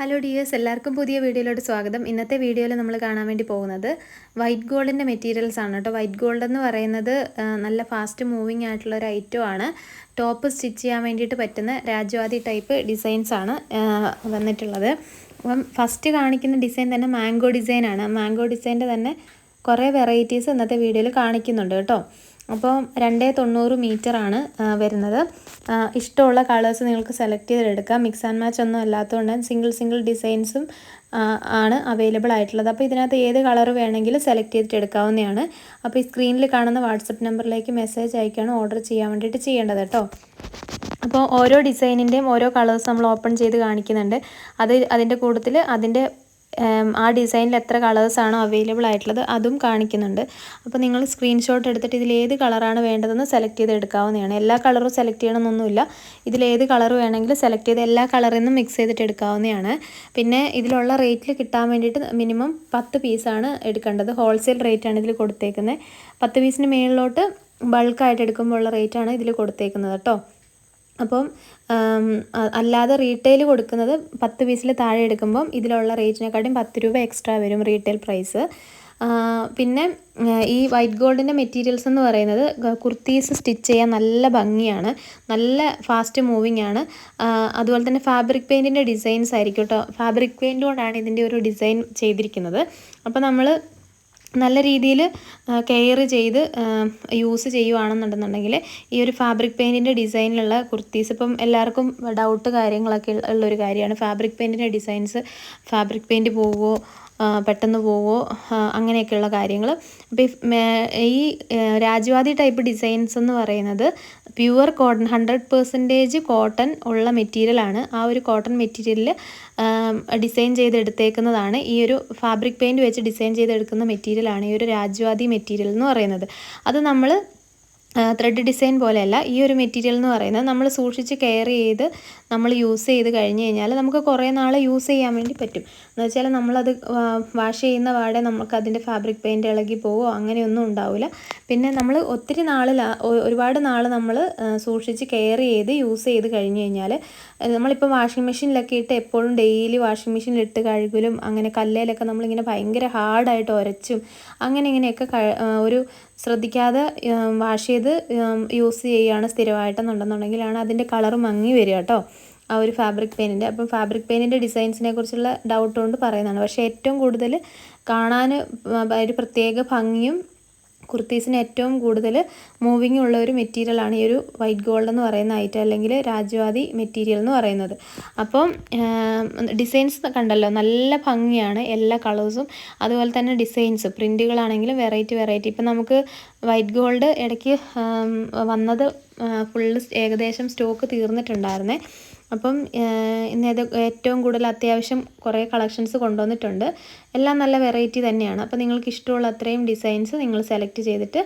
Hello dears എല്ലാവർക്കും പുതിയ വീഡിയോയിലോട്ട് സ്വാഗതം. ഇന്നത്തെ വീഡിയോയിൽ നമ്മൾ കാണാൻ വേണ്ടി പോകുന്നത് വൈറ്റ് ഗോൾഡിന്റെ മെറ്റീരിയൽസ് ആണ് കേട്ടോ. വൈറ്റ് ഗോൾഡ് എന്ന് പറയുന്നത് നല്ല ഫാസ്റ്റ് മൂവിങ് ആയിട്ടുള്ള ഒരു ഐറ്റം ആണ്. ടോപ്പ് സ്റ്റിച്ച് ചെയ്യാൻ വേണ്ടിയിട്ട് പറ്റുന്ന രാജവാദി ടൈപ്പ് ഡിസൈൻസ് ആണ് വന്നിട്ടുള്ളത്. അപ്പം ഫസ്റ്റ് കാണിക്കുന്ന ഡിസൈൻ തന്നെ മാംഗോ ഡിസൈനാണ് മാംഗോ ഡിസൈന്റെ തന്നെ കുറേ വെറൈറ്റീസ് ഇന്നത്തെ വീഡിയോയിൽ കാണിക്കുന്നുണ്ട് കേട്ടോ. അപ്പോൾ രണ്ടേ തൊണ്ണൂറ് മീറ്ററാണ് വരുന്നത്. ഇഷ്ടമുള്ള കളേഴ്സ് നിങ്ങൾക്ക് സെലക്ട് ചെയ്തെടുക്കാം. മിക്സ് ആൻഡ് മാച്ച് ഒന്നും അല്ലാത്തതുകൊണ്ട് സിംഗിൾ സിംഗിൾ ഡിസൈൻസും ആണ് അവൈലബിൾ ആയിട്ടുള്ളത്. അപ്പോൾ ഇതിനകത്ത് ഏത് കളർ വേണമെങ്കിലും സെലക്ട് ചെയ്തിട്ട് എടുക്കാവുന്നതാണ് അപ്പോൾ ഈ സ്ക്രീനിൽ കാണുന്ന വാട്സപ്പ് നമ്പറിലേക്ക് മെസ്സേജ് അയക്കുകയാണ് ഓർഡർ ചെയ്യാൻ വേണ്ടിയിട്ട് ചെയ്യേണ്ടത് കേട്ടോ അപ്പോൾ ഓരോ ഡിസൈനിന്റെയും ഓരോ കളേഴ്സ് നമ്മൾ ഓപ്പൺ ചെയ്ത് കാണിക്കുന്നുണ്ട്. അത് അതിന്റെ കൂട്ടത്തിൽ അതിന്റെ ആ ഡിസൈനിൽ എത്ര കളേഴ്സാണോ അവൈലബിൾ ആയിട്ടുള്ളത് അതും കാണിക്കുന്നുണ്ട്. അപ്പോൾ നിങ്ങൾ സ്ക്രീൻഷോട്ട് എടുത്തിട്ട് ഇതിൽ ഏത് കളറാണ് വേണ്ടതെന്ന് സെലക്ട് ചെയ്ത് എടുക്കാവുന്നതാണ്. എല്ലാ കളറും സെലക്ട് ചെയ്യണമെന്നൊന്നുമില്ല ഇതിൽ ഏത് കളർ വേണമെങ്കിലും സെലക്ട് ചെയ്ത് എല്ലാ കളറിൽ നിന്നും മിക്സ് ചെയ്തിട്ട് എടുക്കാവുന്നതാണ്. പിന്നെ ഇതിലുള്ള റേറ്റിൽ കിട്ടാൻ വേണ്ടിയിട്ട് മിനിമം പത്ത് പീസാണ് എടുക്കേണ്ടത്. ഹോൾസെയിൽ റേറ്റാണ് ഇതിൽ കൊടുത്തേക്കുന്നത് പത്ത് പീസിന് മേളിലോട്ട് ബൾക്കായിട്ട് എടുക്കുമ്പോൾ ഉള്ള റേറ്റാണ് ഇതിൽ കൊടുത്തേക്കുന്നത് കേട്ടോ അപ്പം അല്ലാതെ റീറ്റെയിൽ കൊടുക്കുന്നത് പത്ത് പീസിൽ താഴെ എടുക്കുമ്പം ഇതിലുള്ള റേറ്റിനെക്കാട്ടും പത്ത് രൂപ എക്സ്ട്രാ വരും റീറ്റെയിൽ പ്രൈസ് പിന്നെ ഈ വൈറ്റ് ഗോൾഡിന്റെ മെറ്റീരിയൽസ് എന്ന് പറയുന്നത് കുർത്തീസ് സ്റ്റിച്ച് ചെയ്യാൻ നല്ല ഭംഗിയാണ്. നല്ല ഫാസ്റ്റ് മൂവിങ് ആണ്. അതുപോലെ തന്നെ ഫാബ്രിക് പെയിന്റിന്റെ ഡിസൈൻസ് ആയിരിക്കും കേട്ടോ ഫാബ്രിക് പെയിന്റ് കൊണ്ടാണ് ഇതിന്റെ ഒരു ഡിസൈൻ ചെയ്തിരിക്കുന്നത്. അപ്പോൾ നമ്മൾ നല്ല രീതിയിൽ കെയർ ചെയ്ത് യൂസ് ചെയ്യുവാണെന്നുണ്ടെന്നുണ്ടെങ്കിൽ ഈ ഒരു ഫാബ്രിക് പെയിന്റിന്റെ ഡിസൈനിലുള്ള കുർത്തീസ് ഇപ്പം എല്ലാവർക്കും ഡൗട്ട് കാര്യങ്ങളൊക്കെ ഉള്ള- ഉള്ളൊരു കാര്യമാണ്. ഫാബ്രിക് പെയിന്റിന്റെ ഡിസൈൻസ് ഫാബ്രിക് പെയിന്റ് പോവുമോ പെട്ടെന്ന് പോവോ ആ, അങ്ങനെയൊക്കെയുള്ള കാര്യങ്ങൾ അപ്പോൾ ഈ രാജവാദി ടൈപ്പ് ഡിസൈൻസ് എന്ന് പറയുന്നത് pure cotton hundred percentage cotton ഉള്ള മെറ്റീരിയലാണ് ആ ഒരു കോട്ടൺ മെറ്റീരിയലിൽ ഡിസൈൻ ചെയ്തെടുത്തേക്കുന്നതാണ്. ഈ ഒരു ഫാബ്രിക് പെയിന്റ് വെച്ച് ഡിസൈൻ ചെയ്തെടുക്കുന്ന മെറ്റീരിയലാണ് ഈ ഒരു രാജവാദി മെറ്റീരിയൽ എന്ന് പറയുന്നത്. അത് നമ്മൾ ത്രെഡ് ഡിസൈൻ പോലെയല്ല. ഈ ഒരു മെറ്റീരിയൽ എന്ന് പറയുന്നത് നമ്മൾ സൂക്ഷിച്ച് കെയർ ചെയ്ത് നമ്മൾ യൂസ് ചെയ്ത് കഴിഞ്ഞ് കഴിഞ്ഞാൽ നമുക്ക് കുറേ നാൾ യൂസ് ചെയ്യാൻ വേണ്ടി പറ്റും. എന്ന് വെച്ചാൽ നമ്മളത് വാഷ് ചെയ്യുന്ന പാടെ നമുക്ക് അതിന്റെ ഫാബ്രിക് പെയിന്റ് ഇളകി പോവോ അങ്ങനെയൊന്നും ഉണ്ടാവില്ല. പിന്നെ നമ്മൾ ഒത്തിരി നാൾ ഒരുപാട് നാൾ നമ്മൾ സൂക്ഷിച്ച് കെയർ ചെയ്ത് യൂസ് ചെയ്ത് കഴിഞ്ഞ് കഴിഞ്ഞാൽ നമ്മളിപ്പോൾ വാഷിംഗ് മെഷീനിലൊക്കെ ഇട്ട് എപ്പോഴും ഡെയിലി വാഷിംഗ് മെഷീനിൽ ഇട്ട് കഴുകലും അങ്ങനെ കല്ലേലൊക്കെ നമ്മളിങ്ങനെ ഭയങ്കര ഹാർഡായിട്ട് ഉരച്ചും അങ്ങനെ ഇങ്ങനെയൊക്കെ ഒരു ശ്രദ്ധിക്കാതെ വാഷ് ചെയ്ത് യൂസ് ചെയ്യുകയാണ് സ്ഥിരമായിട്ടെന്നുണ്ടെന്നുണ്ടെങ്കിലാണ് അതിന്റെ കളർ മങ്ങി വരിക കേട്ടോ. ആ ഒരു ഫാബ്രിക് പെയിന്റിന്റെ അപ്പം ഫാബ്രിക് പെയിന്റിന്റെ ഡിസൈൻസിനെ കുറിച്ചുള്ള ഡൗട്ട് കൊണ്ട് പറയുന്നതാണ്. പക്ഷേ ഏറ്റവും കൂടുതൽ കാണാൻ ഒരു പ്രത്യേക ഭംഗിയും കുർത്തീസിന് ഏറ്റവും കൂടുതൽ മൂവിങ് ഉള്ള ഒരു മെറ്റീരിയലാണ് ഈ ഒരു വൈറ്റ് ഗോൾഡ് എന്ന് പറയുന്ന ഐറ്റം അല്ലെങ്കിൽ രാജവാദി മെറ്റീരിയൽ എന്ന് പറയുന്നത്. അപ്പം ഡിസൈൻസ് കണ്ടല്ലോ നല്ല ഭംഗിയാണ് എല്ലാ കളേഴ്സും അതുപോലെ തന്നെ ഡിസൈൻസ് പ്രിന്റുകളാണെങ്കിലും വെറൈറ്റി വെറൈറ്റി ഇപ്പം നമുക്ക് വൈറ്റ് ഗോൾഡ് ഇടയ്ക്ക് വന്നത് ഫുള്ള് ഏകദേശം സ്റ്റോക്ക് തീർന്നിട്ടുണ്ടായിരുന്നേ. അപ്പം ഇന്ന് ഏത് ഏറ്റവും കൂടുതൽ അത്യാവശ്യം കുറേ കളക്ഷൻസ് കൊണ്ടുവന്നിട്ടുണ്ട്. എല്ലാം നല്ല വെറൈറ്റി തന്നെയാണ്. അപ്പോൾ നിങ്ങൾക്ക് ഇഷ്ടമുള്ള അത്രയും ഡിസൈൻസ് നിങ്ങൾ സെലക്ട് ചെയ്തിട്ട്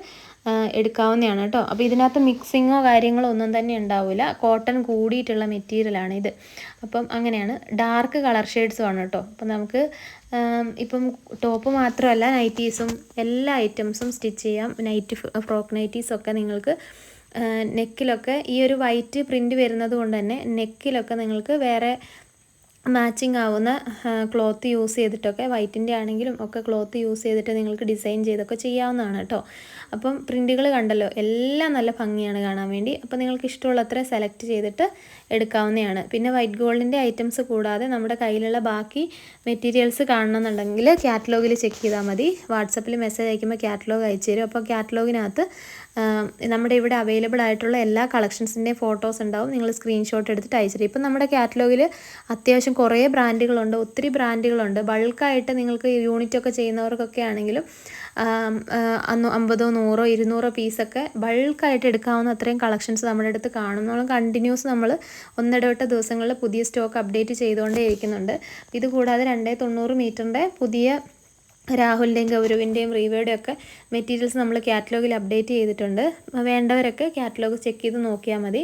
എടുക്കാവുന്നതാണ് കേട്ടോ. അപ്പോൾ ഇതിനകത്ത് മിക്സിങ്ങോ കാര്യങ്ങളോ ഒന്നും തന്നെ ഉണ്ടാവില്ല. കോട്ടൺ കൂടിയിട്ടുള്ള മെറ്റീരിയലാണ് ഇത്. അപ്പം അങ്ങനെയാണ്. ഡാർക്ക് കളർ ഷെയ്ഡ്സും ആണ് കേട്ടോ. അപ്പം നമുക്ക് ഇപ്പം ടോപ്പ് മാത്രമല്ല നൈറ്റീസും എല്ലാ ഐറ്റംസും സ്റ്റിച്ച് ചെയ്യാം. നൈറ്റ് ഫ്രോക്ക് നൈറ്റീസൊക്കെ നിങ്ങൾക്ക് നെക്കിലൊക്കെ ഈ ഒരു വൈറ്റ് പ്രിന്റ് വരുന്നത് കൊണ്ട് തന്നെ നെക്കിലൊക്കെ നിങ്ങൾക്ക് വേറെ മാച്ചിങ് ആവുന്ന ക്ലോത്ത് യൂസ് ചെയ്തിട്ടൊക്കെ വൈറ്റിന്റെ ആണെങ്കിലും ഒക്കെ ക്ലോത്ത് യൂസ് ചെയ്തിട്ട് നിങ്ങൾക്ക് ഡിസൈൻ ചെയ്തൊക്കെ ചെയ്യാവുന്നതാണ് കേട്ടോ. അപ്പം പ്രിന്റുകൾ കണ്ടല്ലോ എല്ലാം നല്ല ഭംഗിയാണ് കാണാൻ വേണ്ടി. അപ്പോൾ നിങ്ങൾക്ക് ഇഷ്ടമുള്ളത്ര സെലക്ട് ചെയ്തിട്ട് എടുക്കാവുന്നതാണ്. പിന്നെ വൈറ്റ് ഗോൾഡിന്റെ ഐറ്റംസ് കൂടാതെ നമ്മുടെ കയ്യിലുള്ള ബാക്കി മെറ്റീരിയൽസ് കാണണമെന്നുണ്ടെങ്കിൽ കാറ്റലോഗിൽ ചെക്ക് ചെയ്താൽ മതി. വാട്സപ്പിൽ മെസ്സേജ് അയക്കുമ്പോൾ കാറ്റലോഗ് അയച്ചു തരും. അപ്പോൾ കാറ്റലോഗിനകത്ത് നമ്മുടെ ഇവിടെ അവൈലബിൾ ആയിട്ടുള്ള എല്ലാ കളക്ഷൻസിന്റെയും ഫോട്ടോസ് ഉണ്ടാവും. നിങ്ങൾ സ്ക്രീൻഷോട്ട് എടുത്തിട്ട് അയച്ചു തരും. ഇപ്പം നമ്മുടെ കാറ്റലോഗിൽ അത്യാവശ്യം കുറേ ബ്രാൻഡുകളുണ്ട് ഒത്തിരി ബ്രാൻഡുകളുണ്ട്. ബൾക്കായിട്ട് നിങ്ങൾക്ക് യൂണിറ്റൊക്കെ ചെയ്യുന്നവർക്കൊക്കെ ആണെങ്കിലും അമ്പതോ നൂറോ ഇരുന്നൂറോ പീസൊക്കെ ബൾക്കായിട്ട് എടുക്കാവുന്ന അത്രയും കളക്ഷൻസ് നമ്മുടെ അടുത്ത് കാണും നമ്മൾ കണ്ടിന്യൂസ് നമ്മൾ ഒന്നിടവിട്ട ദിവസങ്ങളിൽ പുതിയ സ്റ്റോക്ക് അപ്ഡേറ്റ് ചെയ്തുകൊണ്ടേ ഇരിക്കുന്നുണ്ട് ഇത് കൂടാതെ രണ്ടേ തൊണ്ണൂറ് മീറ്ററിന്റെ പുതിയ രാഹുലിന്റെയും ഗൗരവിന്റെയും റീവയുടെയും ഒക്കെ മെറ്റീരിയൽസ് നമ്മൾ കാറ്റലോഗിൽ അപ്ഡേറ്റ് ചെയ്തിട്ടുണ്ട്. വേണ്ടവരൊക്കെ കാറ്റലോഗ് ചെക്ക് ചെയ്ത് നോക്കിയാൽ മതി.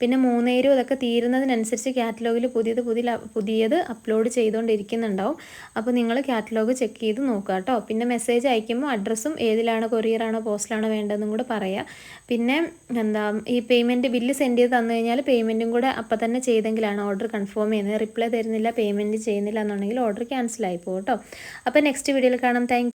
പിന്നെ മൂന്നേരും ഇതൊക്കെ തീരുന്നതിനനുസരിച്ച് കാറ്റലോഗിൽ പുതിയത് പുതിയ പുതിയത് അപ്ലോഡ് ചെയ്തുകൊണ്ടിരിക്കുന്നുണ്ടാവും അപ്പോൾ നിങ്ങൾ കാറ്റലോഗ് ചെക്ക് ചെയ്ത് നോക്കുക കേട്ടോ പിന്നെ മെസ്സേജ് അയക്കുമ്പോൾ അഡ്രസ്സും ഏതിലാണ് കൊറിയറാണോ പോസ്റ്റിലാണോ വേണ്ടതെന്നും കൂടെ പറയാം. പിന്നെ എന്താ ഈ പേയ്മെന്റ് ബില്ല് സെൻഡ് ചെയ്ത് തന്നു കഴിഞ്ഞാൽ പേയ്മെന്റും കൂടെ അപ്പം തന്നെ ചെയ്തെങ്കിലാണ് ഓർഡർ കൺഫേം ചെയ്യുന്നത്. റിപ്ലൈ തരുന്നില്ല പേയ്മെന്റ് ചെയ്യുന്നില്ല എന്നുണ്ടെങ്കിൽ ഓർഡർ ക്യാൻസൽ ആയി അപ്പോൾ നെക്സ്റ്റ് വീഡിയോയിൽ കാണാം. താങ്ക്